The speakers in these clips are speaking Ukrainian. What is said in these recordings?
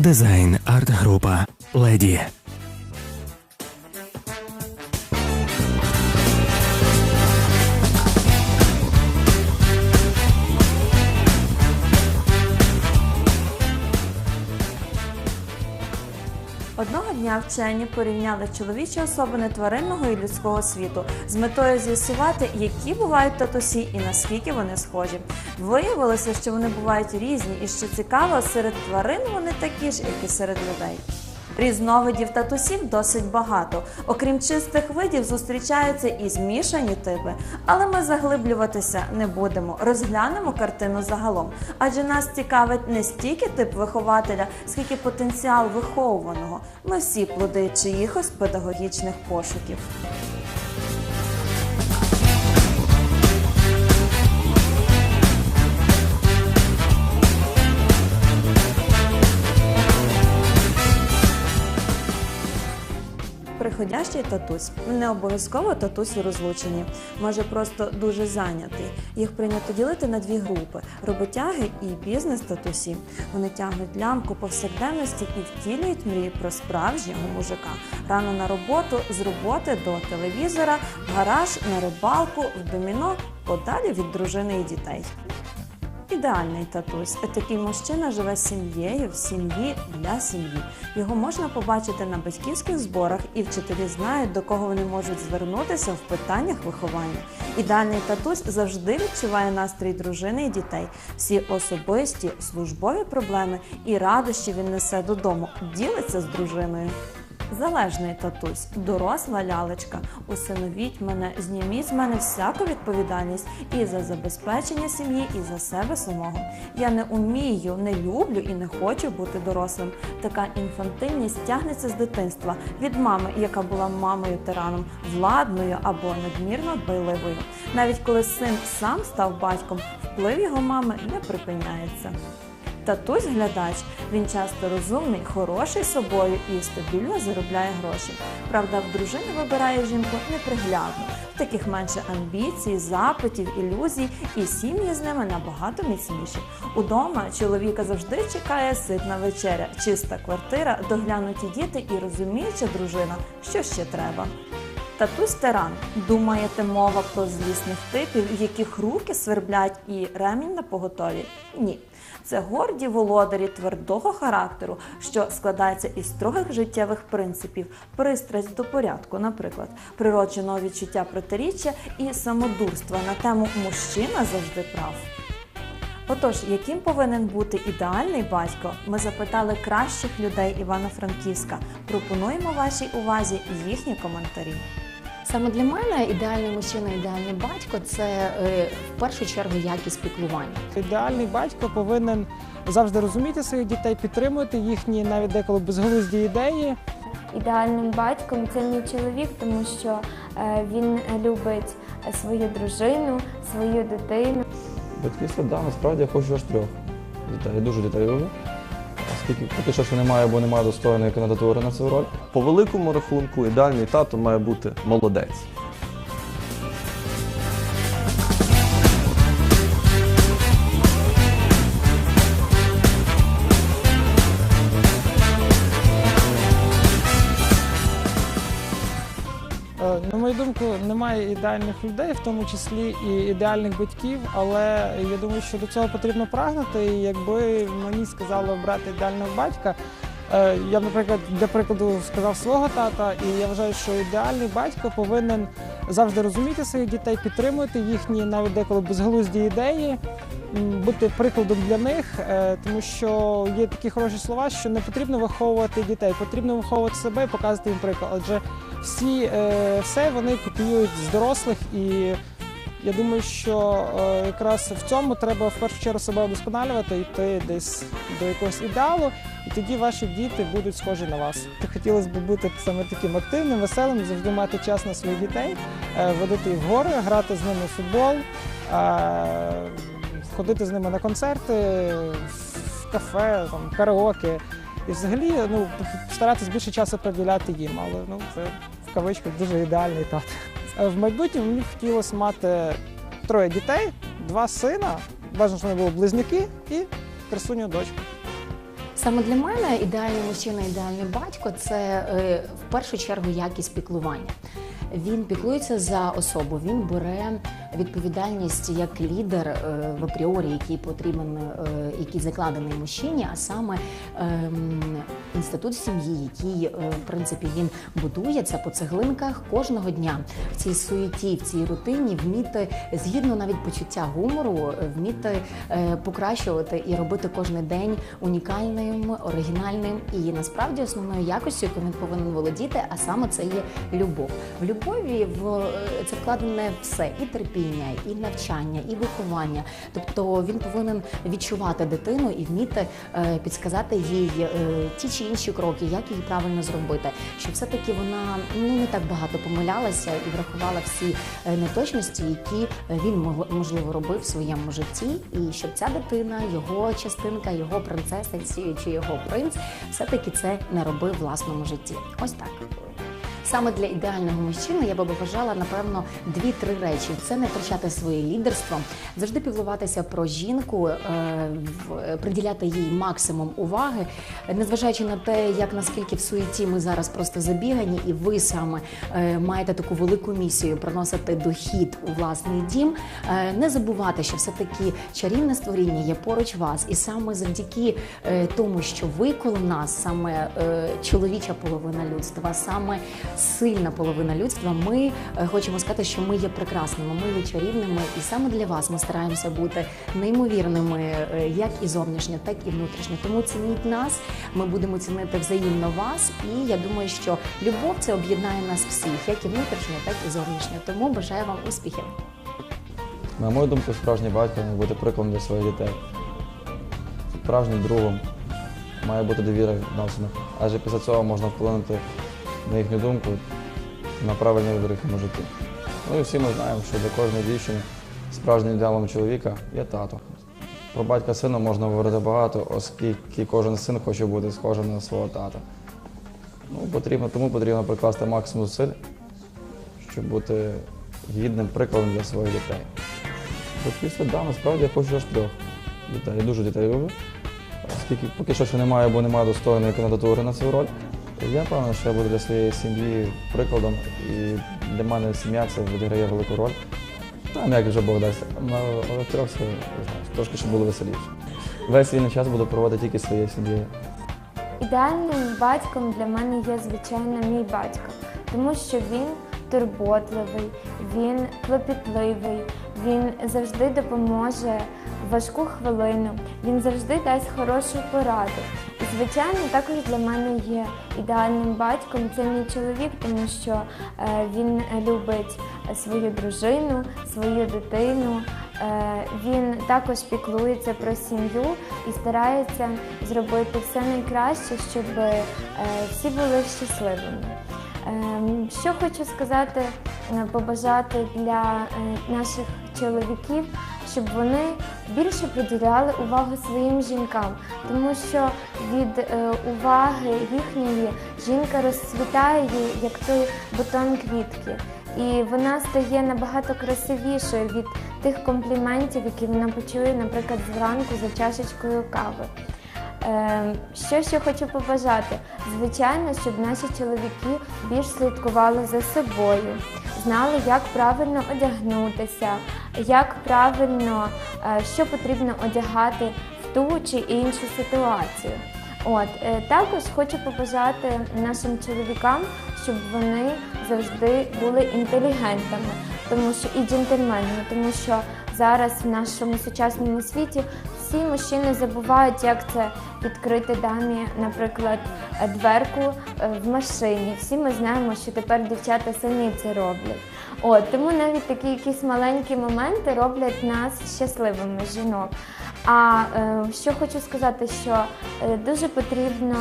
Дизайн арт-група Леді. Дня вчені порівняли чоловічі особини тваринного і людського світу з метою з'ясувати, які бувають татусі і наскільки вони схожі. Виявилося, що вони бувають різні, і що цікаво, серед тварин вони такі ж, як і серед людей. Різновидів татусів досить багато. Окрім чистих видів, зустрічаються і змішані типи. Але ми заглиблюватися не будемо. Розглянемо картину загалом. Адже нас цікавить не стільки тип вихователя, скільки потенціал виховуваного. Ми всі плоди чиїхось педагогічних пошуків. Приходящий татусь не обов'язково татусь у розлученні, може просто дуже зайнятий. Їх прийнято ділити на дві групи: роботяги і бізнес-татусі. Вони тягнуть лямку повсякденності і втілюють мрії про справжнього мужика. Рано на роботу, з роботи до телевізора, в гараж, на рибалку, в доміно, подалі від дружини і дітей. Ідеальний татусь. Такий мужчина живе сім'єю, в сім'ї для сім'ї. Його можна побачити на батьківських зборах, і вчителі знають, до кого вони можуть звернутися в питаннях виховання. Ідеальний татусь завжди відчуває настрій дружини і дітей. Всі особисті службові проблеми і радощі він несе додому, ділиться з дружиною. Залежний татусь, доросла лялечка. Усиновіть мене, зніміть з мене всяку відповідальність і за забезпечення сім'ї, і за себе самого. Я не умію, не люблю і не хочу бути дорослим. Така інфантильність тягнеться з дитинства від мами, яка була мамою тираном, владною або надмірно дбайливою. Навіть коли син сам став батьком, вплив його мами не припиняється. Татусь глядач, він часто розумний, хороший собою і стабільно заробляє гроші. Правда, в дружини вибирає жінку неприглядно. В таких менше амбіцій, запитів, ілюзій, і сім'ї з ними набагато міцніші. Удома чоловіка завжди чекає ситна вечеря, чиста квартира, доглянуті діти і розуміюча дружина, що ще треба. Татусь тиран. Думаєте, мова про злісних типів, яких руки сверблять і ремінь на поготові? Ні. Це горді володарі твердого характеру, що складається із строгих життєвих принципів, пристрасть до порядку, наприклад, природженого відчуття протиріччя і самодурства на тему мужчина завжди прав. Отож, яким повинен бути ідеальний батько, ми запитали кращих людей Івано-Франківська. Пропонуємо вашій увазі їхні коментарі. Саме для мене ідеальний мужчина, ідеальний батько це е, в першу чергу якість піклування. Ідеальний батько повинен завжди розуміти своїх дітей, підтримувати їхні навіть деколи безглузді ідеї. Ідеальним батьком це мій чоловік, тому що е, він любить свою дружину, свою дитину. Батьківство, да, насправді я хочу аж трьох дітей. Я дуже дітей люблю. Оскільки поки що ще немає, бо немає достойної кандидатури на цю роль. По великому рахунку, ідеальний тато має бути молодець. Немає ідеальних людей, в тому числі і ідеальних батьків, але я думаю, що до цього потрібно прагнути. І якби мені сказали обрати ідеального батька, е, я б, наприклад, для прикладу сказав свого тата, і я вважаю, що ідеальний батько повинен завжди розуміти своїх дітей, підтримувати їхні навіть деколи безглузді ідеї, бути прикладом для них, е, тому що є такі хороші слова, що не потрібно виховувати дітей, потрібно виховувати себе і показувати їм приклад. Адже всі е, все вони копіюють з дорослих, і я думаю, що е, якраз в цьому треба в першу чергу себе вдосконалювати, йти десь до якогось ідеалу, і тоді ваші діти будуть схожі на вас. Хотілося б бути саме таким активним, веселим, завжди мати час на своїх дітей, е, водити їх в гори, грати з ними в футбол, е, ходити з ними на концерти, в кафе, там, караоке. І взагалі ну, старатись більше часу приділяти їм, але ну, це в кавичках дуже ідеальний тато. Е, В майбутньому мені хотілося мати троє дітей, два сина, бажано, щоб вони були близнюки і красуню дочку. Саме для мене ідеальний мужчина, ідеальний батько це е, в першу чергу якість піклування. Він піклується за особу, він бере відповідальність як лідер е, в апріорі, який потрібен, е, який закладений мужчині, а саме ем, інститут сім'ї, який е, в принципі він будує це по цеглинках кожного дня в цій суєті, в цій рутині вміти згідно навіть почуття гумору, вміти покращувати і робити кожен день унікальним, оригінальним і насправді основною якостю, яку він повинен володіти, а саме це є любов. В любові в це вкладене все і терпіння, і навчання, і виховання. Тобто він повинен відчувати дитину і вміти е, підсказати їй е, ті чи інші кроки, як її правильно зробити, щоб все-таки вона ну не так багато помилялася і врахувала всі е, неточності, які він можливо робив в своєму житті, і щоб ця дитина, його частинка, його принцеса чи його принц, все-таки це не робив в власному житті. Ось так. Саме для ідеального мужчини я би побажала, напевно, дві-три речі: це не втрачати своє лідерство, завжди піклуватися про жінку, е, приділяти їй максимум уваги, незважаючи на те, як наскільки в суеті ми зараз просто забігані, і ви саме е, маєте таку велику місію приносити дохід у власний дім. е, Не забувати, що все таки чарівне створіння є поруч вас, і саме завдяки тому, що ви коло нас, саме чоловіча половина людства, саме сильна половина людства, ми е, хочемо сказати, що ми є прекрасними, ми є чарівними, і саме для вас ми стараємося бути неймовірними, е, як і зовнішньо, так і внутрішньо. Тому цініть нас, ми будемо цінити взаємно вас. І я думаю, що любов це об'єднає нас всіх, як і внутрішньо, так і зовнішньо. Тому бажаю вам успіхів. На мою думку, справжній батько має бути прикладом для своїх дітей. Справжнім другом має бути довіра в відносинах, адже після цього можна вплинути на їхню думку на правильний вибір їхньому житті. Ну і всі ми знаємо, що для кожної дівчини справжнім ідеалом чоловіка є тато. Про батька сина можна говорити багато, оскільки кожен син хоче бути схожим на свого тата. Ну, потрібно, тому потрібно прикласти максимум зусиль, щоб бути гідним прикладом для своїх дітей. Батьківство, да, насправді я хочу аж трьох дітей. Я дуже дітей люблю. Оскільки поки що ще немає, бо немає достойної кандидатури на цю роль, я певний, що я буду для своєї сім'ї прикладом, і для мене сім'я це відіграє велику роль. Там як вже Бог дасть, Ну, але трьох знаю, трошки ще було веселіше. Весь вільний час буду проводити тільки своєю сім'єю. Ідеальним батьком для мене є, звичайно, мій батько, тому що він турботливий, він клопітливий, він завжди допоможе в важку хвилину, він завжди дасть хорошу пораду. Звичайно, також для мене є ідеальним батьком це мій чоловік, тому що е, він любить свою дружину, свою дитину. Е, Він також піклується про сім'ю і старається зробити все найкраще, щоб е, всі були щасливими. Що хочу сказати, побажати для наших чоловіків, щоб вони більше приділяли увагу своїм жінкам, тому що від е, уваги їхньої жінка розцвітає її як той бутон квітки. І вона стає набагато красивішою від тих компліментів, які вона почує, наприклад, зранку за чашечкою кави. Е, Що ще хочу побажати? Звичайно, щоб наші чоловіки більш слідкували за собою, знали, як правильно одягнутися, як правильно, е, що потрібно одягати в ту чи іншу ситуацію. От е, також хочу побажати нашим чоловікам, щоб вони завжди були інтелігентами, тому що і джентльменами, тому що зараз в нашому сучасному світі всі мужчини забувають, як це відкрити дамі, наприклад, дверку е, в машині. Всі ми знаємо, що тепер дівчата самі це роблять. От тому навіть такі якісь маленькі моменти роблять нас щасливими жінок. А е, що хочу сказати, що е, дуже потрібно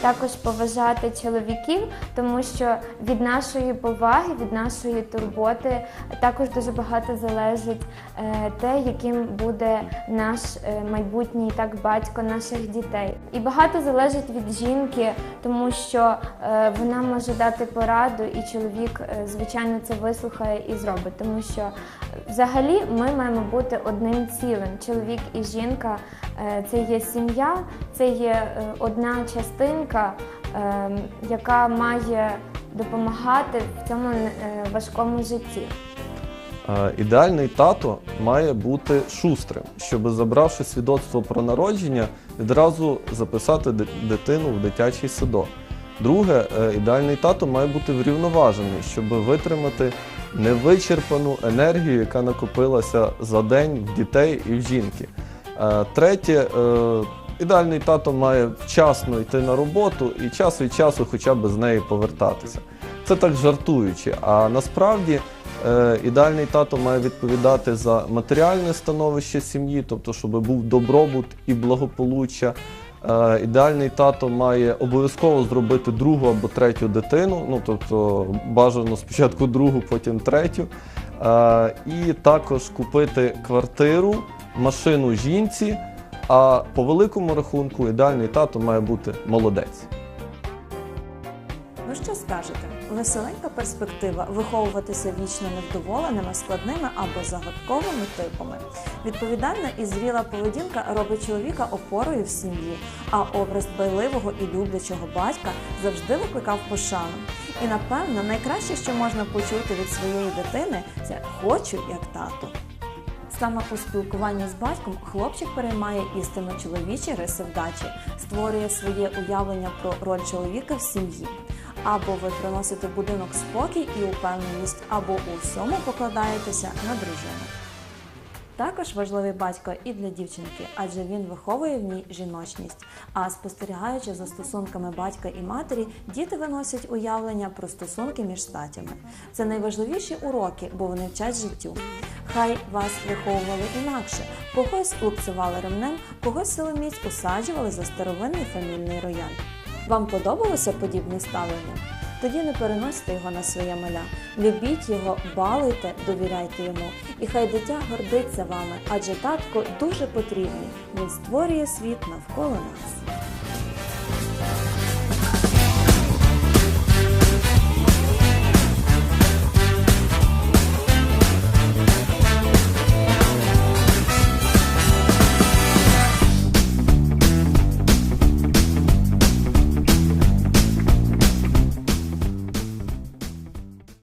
також поважати чоловіків, тому що від нашої поваги, від нашої турботи також дуже багато залежить е, те, яким буде наш е, майбутній так батько наших дітей. І багато залежить від жінки, тому що е, вона може дати пораду, і чоловік, звичайно, це вислухає і зробить, тому що взагалі ми маємо бути одним цілим. Чоловік і жінка Це є сім'я, це є е, одна частинка, е, яка має допомагати в цьому е, важкому житті. Е, Ідеальний тато має бути шустрим, щоб забравши свідоцтво про народження, відразу записати дитину в дитячий садок. Друге, е, ідеальний тато має бути врівноважений, щоб витримати невичерпану енергію, яка накопилася за день в дітей і в жінки. Е, Третє, е, ідеальний тато має вчасно йти на роботу і час від часу хоча б з неї повертатися. Це так жартуючи. А насправді е, ідеальний тато має відповідати за матеріальне становище сім'ї, тобто, щоб був добробут і благополуччя. Ідеальний тато має обов'язково зробити другу або третю дитину, ну тобто бажано спочатку другу, потім третю. І також купити квартиру, машину жінці. А по великому рахунку ідеальний тато має бути молодець. Ну що скажете? Веселенька перспектива виховуватися вічно невдоволеними, складними або загадковими типами. Відповідальна і зріла поведінка робить чоловіка опорою в сім'ї, а образ дбайливого і люблячого батька завжди викликав пошану. І напевно найкраще, що можна почути від своєї дитини, це хочу як тато. Саме у спілкуванні з батьком хлопчик переймає істинно чоловічі риси вдачі, створює своє уявлення про роль чоловіка в сім'ї. Або ви приносите будинок спокій і упевненість, або у всьому покладаєтеся на дружину. Також важливий батько і для дівчинки, адже він виховує в ній жіночність. А спостерігаючи за стосунками батька і матері, діти виносять уявлення про стосунки між статями. Це найважливіші уроки, бо вони вчать життю. Хай вас виховували інакше, когось лупцювали ремнем, когось силоміць усаджували за старовинний фамільний рояль. Вам подобалося подібне ставлення? Тоді не переносьте його на своє маля. Любіть його, балуйте, довіряйте йому. І хай дитя гордиться вами, адже татко дуже потрібний. Він створює світ навколо нас.